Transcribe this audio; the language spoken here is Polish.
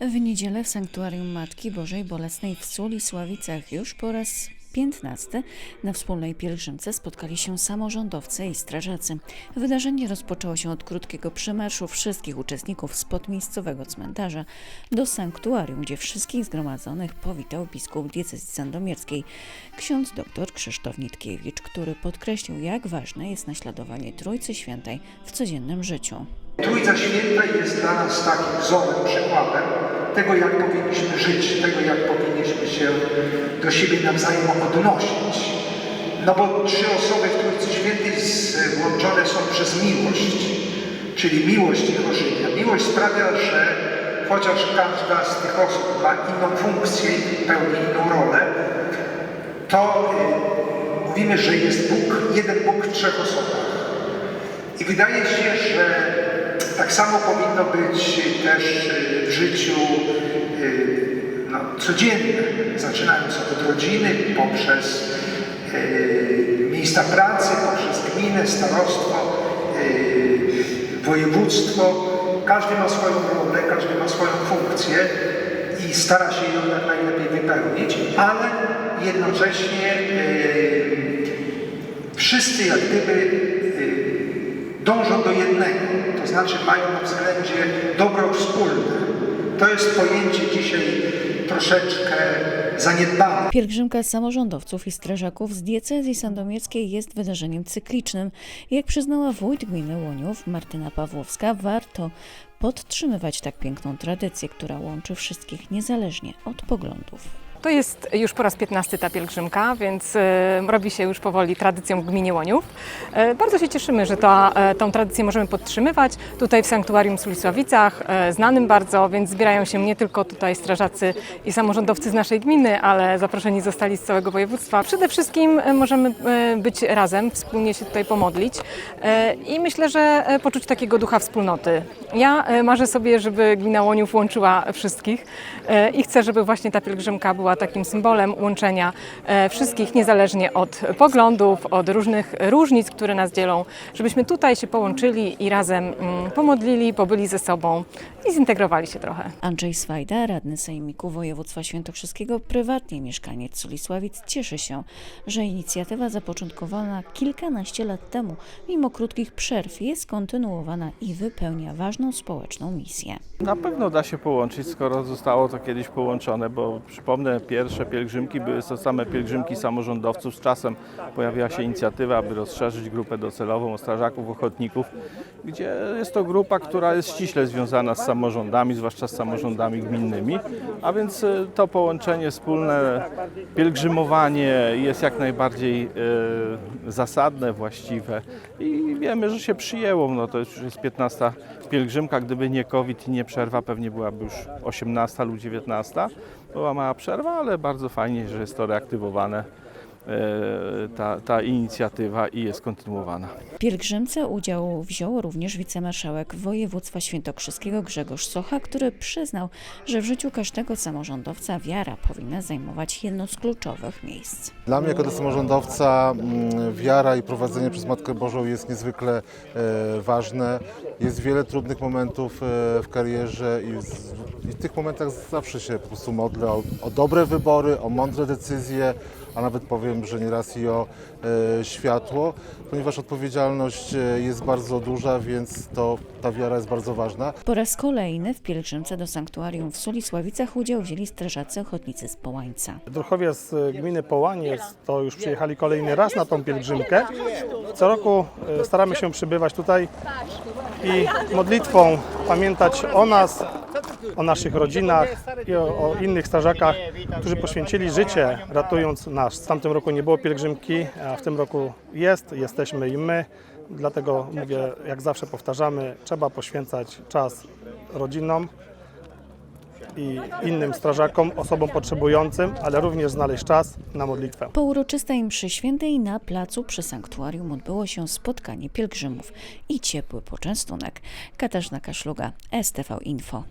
W niedzielę w Sanktuarium Matki Bożej Bolesnej w Sulisławicach już po raz 15 na wspólnej pielgrzymce spotkali się samorządowcy i strażacy. Wydarzenie rozpoczęło się od krótkiego przemarszu wszystkich uczestników spod miejscowego cmentarza do sanktuarium, gdzie wszystkich zgromadzonych powitał biskup diecezji sandomierskiej, ksiądz dr Krzysztof Nitkiewicz, który podkreślił, jak ważne jest naśladowanie Trójcy Świętej w codziennym życiu. Trójca Święta jest dla nas takim wzorem, przykładem tego, jak powinniśmy żyć, tego, jak powinniśmy się do siebie nawzajem odnosić. No bo trzy osoby w Trójcy Świętej złączone są przez miłość, czyli miłość ich ożywia. Miłość sprawia, że chociaż każda z tych osób ma inną funkcję i pełni inną rolę, to y, mówimy, że jest Bóg, jeden Bóg w trzech osobach. I wydaje się, że tak samo powinno być też y, w życiu y, no, codziennym, zaczynając od rodziny, poprzez y, miejsca pracy, poprzez gminę, starostwo, województwo. Każdy ma swoją rolę, każdy ma swoją funkcję i stara się ją jak najlepiej wypełnić, ale jednocześnie wszyscy jak gdyby dążą do jednego, to znaczy mają na względzie dobro wspólne. To jest pojęcie dzisiaj troszeczkę zaniedbane. Pielgrzymka samorządowców i strażaków z diecezji sandomierskiej jest wydarzeniem cyklicznym. Jak przyznała wójt gminy Łoniów Martyna Pawłowska, warto podtrzymywać tak piękną tradycję, która łączy wszystkich niezależnie od poglądów. To jest już po raz 15 ta pielgrzymka, więc e, robi się już powoli tradycją w gminie Łoniów. E, bardzo się cieszymy, że ta, e, tą tradycję możemy podtrzymywać tutaj w Sanktuarium w Sulisławicach, znanym bardzo, więc zbierają się nie tylko tutaj strażacy i samorządowcy z naszej gminy, ale zaproszeni zostali z całego województwa. Przede wszystkim możemy być razem, wspólnie się tutaj pomodlić i myślę, że poczuć takiego ducha wspólnoty. Ja marzę sobie, żeby gmina Łoniów łączyła wszystkich e, i chcę, żeby właśnie ta pielgrzymka była takim symbolem łączenia e, wszystkich, niezależnie od poglądów, od różnych różnic, które nas dzielą, żebyśmy tutaj się połączyli i razem mm, pomodlili, pobyli ze sobą i zintegrowali się trochę. Andrzej Swajda, radny sejmiku województwa świętokrzyskiego, prywatnie mieszkaniec Sulisławic, cieszy się, że inicjatywa zapoczątkowana kilkanaście lat temu, mimo krótkich przerw, jest kontynuowana i wypełnia ważną społeczną misję. Na pewno da się połączyć, skoro zostało to kiedyś połączone, bo przypomnę, pierwsze pielgrzymki były to same pielgrzymki samorządowców. Z czasem pojawiła się inicjatywa, aby rozszerzyć grupę docelową o strażaków ochotników, gdzie jest to grupa, która jest ściśle związana z samorządami, zwłaszcza z samorządami gminnymi, a więc y, to połączenie wspólne, pielgrzymowanie jest jak najbardziej y, zasadne, właściwe i wiemy, że się przyjęło. No to już jest 15 pielgrzymka, gdyby nie COVID i nie przerwa, pewnie byłaby już 18 lub 19. Była mała przerwa, ale bardzo fajnie, że jest to reaktywowane, ta, ta inicjatywa i jest kontynuowana. W pielgrzymce udział wziął również wicemarszałek województwa świętokrzyskiego Grzegorz Socha, który przyznał, że w życiu każdego samorządowca wiara powinna zajmować jedno z kluczowych miejsc. Dla mnie jako dla samorządowca mm, wiara i prowadzenie przez Matkę Bożą jest niezwykle e, ważne. Jest wiele trudnych momentów e, w karierze i, z, i w tych momentach zawsze się po prostu modlę o, o dobre wybory, o mądre decyzje, a nawet powiem, że nieraz i o e, światło, ponieważ odpowiedzialność e, jest bardzo duża, więc to ta wiara jest bardzo ważna. Po raz kolejny w pielgrzymce do sanktuarium w Sulisławicach udział wzięli strażacy ochotnicy z Połańca. Druhowie z gminy Połaniec to już przyjechali kolejny raz na tą pielgrzymkę. Co roku e, staramy się przybywać tutaj i modlitwą pamiętać o nas, o naszych rodzinach i o, o innych strażakach, którzy poświęcili życie ratując nas. W tamtym roku nie było pielgrzymki, a w tym roku jest, jesteśmy i my. Dlatego mówię, jak zawsze powtarzamy, trzeba poświęcać czas rodzinom, i innym strażakom, osobom potrzebującym, ale również znaleźć czas na modlitwę. Po uroczystej mszy świętej na placu przy sanktuarium odbyło się spotkanie pielgrzymów i ciepły poczęstunek. Katarzyna Kaszluga, STV Info.